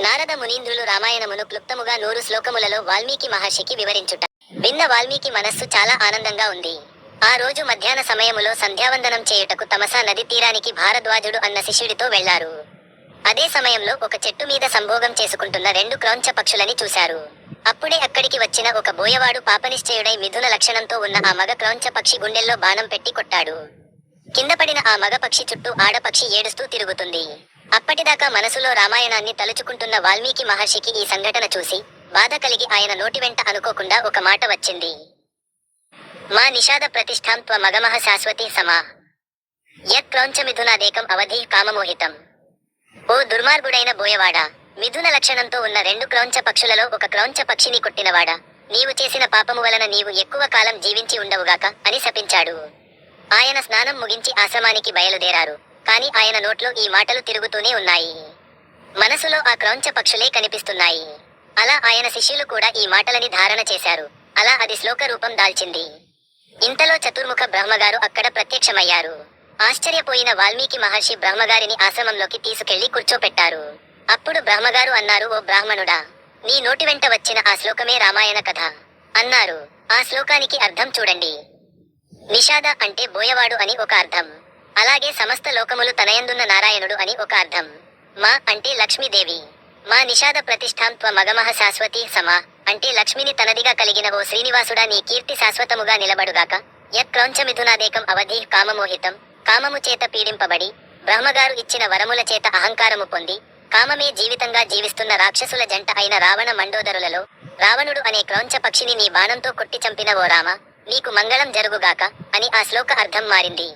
నారద మునీంద్రులు రామాయణమును క్లుప్తముగా నూరు శ్లోకములలో వాల్మీకి మహర్షికి వివరించుట. విన్న వాల్మీకి మనస్సు చాలా ఆనందంగా ఉంది. ఆ రోజు మధ్యాహ్న సమయములో సంధ్యావందనం చేయుటకు తమసా నది తీరానికి భారద్వాజుడు అన్న శిష్యుడితో వెళ్ళారు అదే సమయంలో ఒక చెట్టు మీద సంభోగం చేసుకుంటున్న రెండు క్రౌంచ పక్షులని చూశారు. అప్పుడే అక్కడికి వచ్చిన ఒక బోయవాడు పాపనిశ్చయుడై మిథున లక్షణంతో ఉన్న ఆ మగ క్రౌంచ పక్షి గుండెల్లో బాణం పెట్టి కొట్టాడు. కింద పడిన ఆ మగ పక్షి చుట్టూ ఆడపక్షి ఏడుస్తూ తిరుగుతుంది. అప్పటిదాకా మనసులో రామాయణాన్ని తలుచుకుంటున్న వాల్మీకి మహర్షికి ఈ సంఘటన చూసి బాధ కలిగి ఆయన నోటి వెంట అనుకోకుండా ఒక మాట వచ్చింది. మా నిషాద ప్రతిష్టాం త్వ మగమహ శాశ్వతి సమా. యత్ క్రౌంచ మిథునాదేకం అవధి కామమోహితం. ఓ దుర్మార్గుడైన బోయవాడా మిథున లక్షణంతో ఉన్న రెండు క్రౌంచ పక్షులలో ఒక క్రౌంచ పక్షిని కొట్టినవాడా నీవు చేసిన పాపము వలన నీవు ఎక్కువ కాలం జీవించి ఉండవుగాక అని శపించాడు. ఆయన స్నానం ముగించి ఆశ్రమానికి బయలుదేరారు. కాని ఆయన నోట్లో ఈ మాటలు తిరుగుతూనే ఉన్నాయి. మనసులో ఆ క్రౌంచ పక్షులే కనిపిస్తున్నాయి. అలా ఆయన శిష్యులు కూడా ఈ మాటలని ధారణ చేశారు. అలా అది శ్లోక రూపం దాల్చింది. ఇంతలో చతుర్ముఖ బ్రహ్మగారు అక్కడ ప్రత్యక్షమయ్యారు. ఆశ్చర్యపోయిన వాల్మీకి మహర్షి బ్రహ్మగారిని ఆశ్రమంలోకి తీసుకెళ్ళి కూర్చోపెట్టారు. అప్పుడు బ్రహ్మగారు అన్నారు ఓ బ్రాహ్మణుడా నీ నోటి వెంట వచ్చిన ఆ శ్లోకమే రామాయణ కథ. అన్నారు. ఆ శ్లోకానికి అర్థం చూడండి. నిషాద అంటే బోయవాడు అని ఒక అర్థం. అలాగే సమస్త లోకములు తనయందున్న నారాయణుడు అని ఒక అర్థం. మా అంటే లక్ష్మీదేవి. మా నిషాద ప్రతిష్టాంత్వ మగమహ శాశ్వతి సమా. అంటే లక్ష్మిని తనదిగా కలిగిన ఓ శ్రీనివాసుడా నీ కీర్తి శాశ్వతముగా నిలబడుగాక. యత్క్రౌంచమిథునాదేకం అవధి కామమోహితం. కామము చేత పీడింపబడి బ్రహ్మగారు ఇచ్చిన వరముల చేత అహంకారము పొంది కామమే జీవితంగా జీవిస్తున్న రాక్షసుల జంట అయిన రావణ మండోదరులలో రావణుడు అనే క్రౌంచ పక్షిని నీ బాణంతో కొట్టి చంపిన ఓ రామ నీకు మంగళం జరుగుగాక అని ఆ శ్లోక అర్థం మారింది.